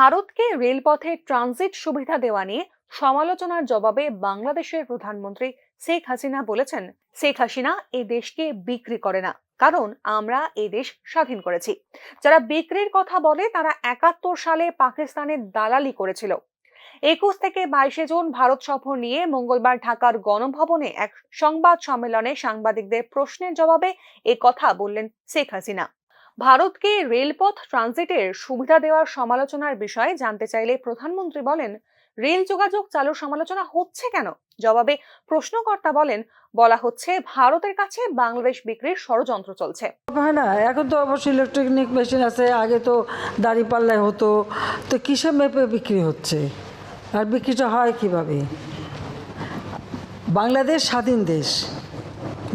ভারতকে রেলপথে ট্রানজিট সুবিধা দেওয়া নিয়ে সমালোচনার জবাবে বাংলাদেশের প্রধানমন্ত্রী শেখ হাসিনা বলেছেন, শেখ হাসিনা এ দেশকে বিক্রি করে না, কারণ আমরা এই দেশ স্বাধীন করেছি। যারা বিক্রির কথা বলে তারা একাত্তর সালে পাকিস্তানের দালালি করেছিল। একুশ থেকে বাইশে জুন ভারত সফর নিয়ে মঙ্গলবার ঢাকার গণভবনে এক সংবাদ সম্মেলনে সাংবাদিকদের প্রশ্নের জবাবে এ কথা বললেন শেখ হাসিনা। ভারতকে রেলপথ ট্রানজিটের সুবিধা দেওয়ার সমালোচনার বিষয়ে জানতে চাইলে প্রধানমন্ত্রী বলেন, রেল যোগাযোগ চালুর সমালোচনা হচ্ছে কেন? জবাবে প্রশ্নকর্তা বলেন, বলা হচ্ছে ভারতের কাছে বাংলাদেশ বিক্রির ষড়যন্ত্র চলছে। হয় না, এখন তো অবশ্যই ইলেকট্রনিক মেশিন আছে, আগে তো দাড়ি পাল্লায় হতো, তো কিসে মেপে বিক্রি হচ্ছে? আর বিক্রিটা হয় কীভাবে? বাংলাদেশ স্বাধীন দেশ,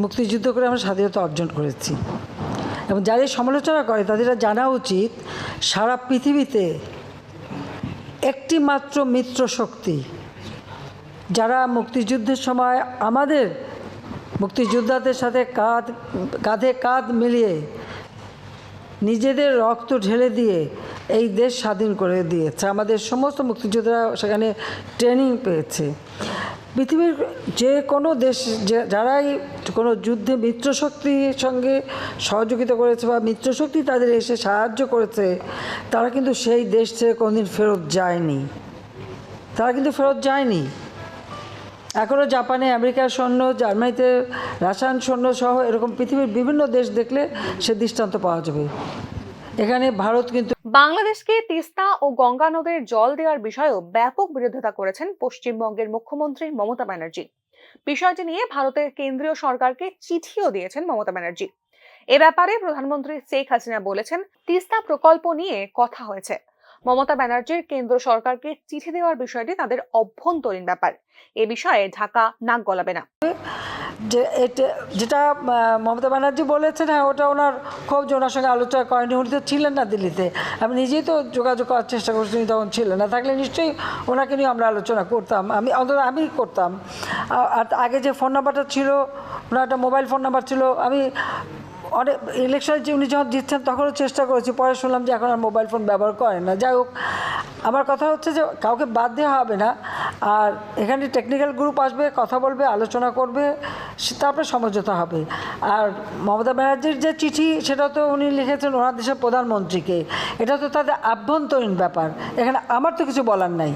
মুক্তিযুদ্ধ করে আমরা স্বাধীনতা অর্জন করেছি। এবং এই সমালোচনা করে তাদের জানা উচিত, সারা পৃথিবীতে একটি মাত্র মিত্র শক্তি, যারা মুক্তিযুদ্ধের সময় আমাদের মুক্তিযোদ্ধাদের সাথে কাঁধ, কাঁধে কাঁধ মিলিয়ে নিজেদের রক্ত ঢেলে দিয়ে এই দেশ স্বাধীন করে দিয়েছে। আমাদের সমস্ত মুক্তিযোদ্ধারা সেখানে ট্রেনিং পেয়েছে। পৃথিবীর যে কোনো দেশ যারাই কোনো যুদ্ধে মিত্রশক্তির সঙ্গে সহযোগিতা করেছে বা মিত্রশক্তি তাদের এসে সাহায্য করেছে, তারা কিন্তু সেই দেশ থেকে কোনোদিন ফেরত যায়নি। তারা কিন্তু ফেরত যায়নি। এখনও জাপানে আমেরিকার সৈন্য, জার্মানিতে রাসায়ন সৈন্য সহ এরকম পৃথিবীর বিভিন্ন দেশ দেখলে সে দৃষ্টান্ত পাওয়া যাবে। এখানে ভারত কিন্তু বাংলাদেশকে তিস্তা ও গঙ্গা নদের জল দেওয়ার বিষয়েও ব্যাপক বিরোধিতা করেছেন পশ্চিমবঙ্গের মুখ্যমন্ত্রী মমতা ব্যানার্জি। বিষয়টি নিয়ে ভারতের কেন্দ্রীয় সরকারকে চিঠিও দিয়েছেন মমতা ব্যানার্জি। এ ব্যাপারে প্রধানমন্ত্রী শেখ হাসিনা বলেছেন, তিস্তা প্রকল্প নিয়ে কথা হয়েছে। মমতা ব্যানার্জির কেন্দ্র সরকারকে চিঠি দেওয়ার বিষয়টি তাদের অভ্যন্তরীণ ব্যাপার। এ বিষয়ে ঢাকা নাক গলাবে না। যেটা মমতা ব্যানার্জি বলেছেন হ্যাঁ ওটা ওনার খুব যে ওনার সঙ্গে আলোচনা করেনি উনি তো ছিলেন না দিল্লিতে। আমি নিজেই তো যোগাযোগ করার চেষ্টা করছি তখন ছিলেন না। থাকলে নিশ্চয়ই ওনাকে নিয়ে আমরা আলোচনা করতাম। আমি, অন্তত আমি করতাম। আর আগে যে ফোন নাম্বারটা ছিল, ওনার একটা মোবাইল ফোন নাম্বার ছিল, আমি অনেক ইলেকশনে যে উনি যখন জিতছেন তখনও চেষ্টা করেছি। পরে শুনলাম যে এখন আর মোবাইল ফোন ব্যবহার করেন না। যাই হোক, আমার কথা হচ্ছে যে কাউকে বাদ দেওয়া হবে না। আর এখানে টেকনিক্যাল গ্রুপ আসবে, কথা বলবে, আলোচনা করবে তারপরে সমঝোতা হবে। আর মমতা ব্যানার্জির যে চিঠি, সেটা তো উনি লিখেছেন ওনার দেশের প্রধানমন্ত্রীকে। এটা তো তাদের আভ্যন্তরীণ ব্যাপার। এখানে আমার তো কিছু বলার নাই।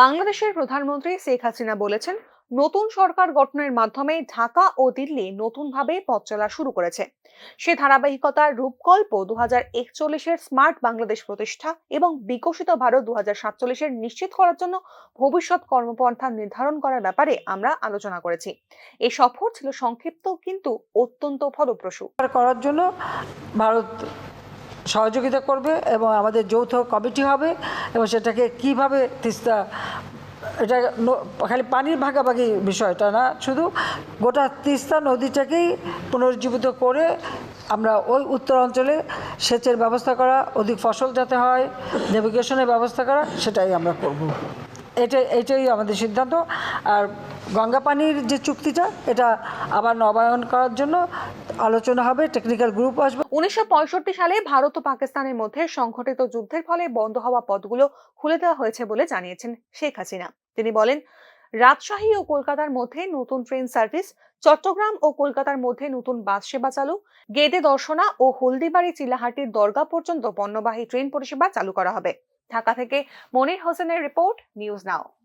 বাংলাদেশের প্রধানমন্ত্রী শেখ হাসিনা বলেছেন নতুন সরকার গঠনের মাধ্যমে ঢাকা ও দিল্লি নতুনভাবে পথ চলা শুরু করেছে। সে ধারাবাহিকতার রূপকল্প দু হাজার একচল্লিশের স্মার্ট বাংলাদেশ প্রতিষ্ঠা এবং বিকশিত ভারত দু হাজার সাতচল্লিশের নিশ্চিত করার জন্য ভবিষ্যৎ কর্মপন্থা নির্ধারণ করার ব্যাপারে আমরা আলোচনা করেছি। এই সফর ছিল সংক্ষিপ্ত কিন্তু অত্যন্ত ফলপ্রসূ। করার জন্য ভারত সহযোগিতা করবে এবং আমাদের যৌথ কমিটি হবে এবং সেটাকে কীভাবে তিস্তা এটা খালি পানির ভাগাভাগি বিষয়টা না, শুধু গোটা তিস্তা নদীটাকেই পুনরুজ্জীবিত করে আমরা ওই উত্তর অঞ্চলে সেচের ব্যবস্থা করা, অধিক ফসল যাতে হয়, নেভিগেশনের ব্যবস্থা করা, সেটাই আমরা করব। এটাই এটাই আমাদের সিদ্ধান্ত। আর গঙ্গা পানির যে চুক্তিটা, এটা আবার নবায়ন করার জন্য আলোচনা হবে টেকনিক্যাল গ্রুপ আসবে। উনিশশো পঁয়ষট্টি সালে ভারত ও পাকিস্তানের মধ্যে সংঘটিত যুদ্ধের ফলে বন্ধ হওয়া পথগুলো খুলে দেওয়া হয়েছে বলে জানিয়েছেন শেখ হাসিনা। তিনি বলেন, রাজশাহী ও কলকাতার মধ্যে নতুন ট্রেন সার্ভিস, চট্টগ্রাম ও কলকাতার মধ্যে নতুন বাস সেবা চালু, গেদে দর্শনা ও হলদিবাড়ি চিলাহাটির দরগা পর্যন্ত পণ্যবাহী ট্রেন পরিষেবা চালু করা হবে। ঢাকা থেকে মনির হোসেনের রিপোর্ট, নিউজ নাও।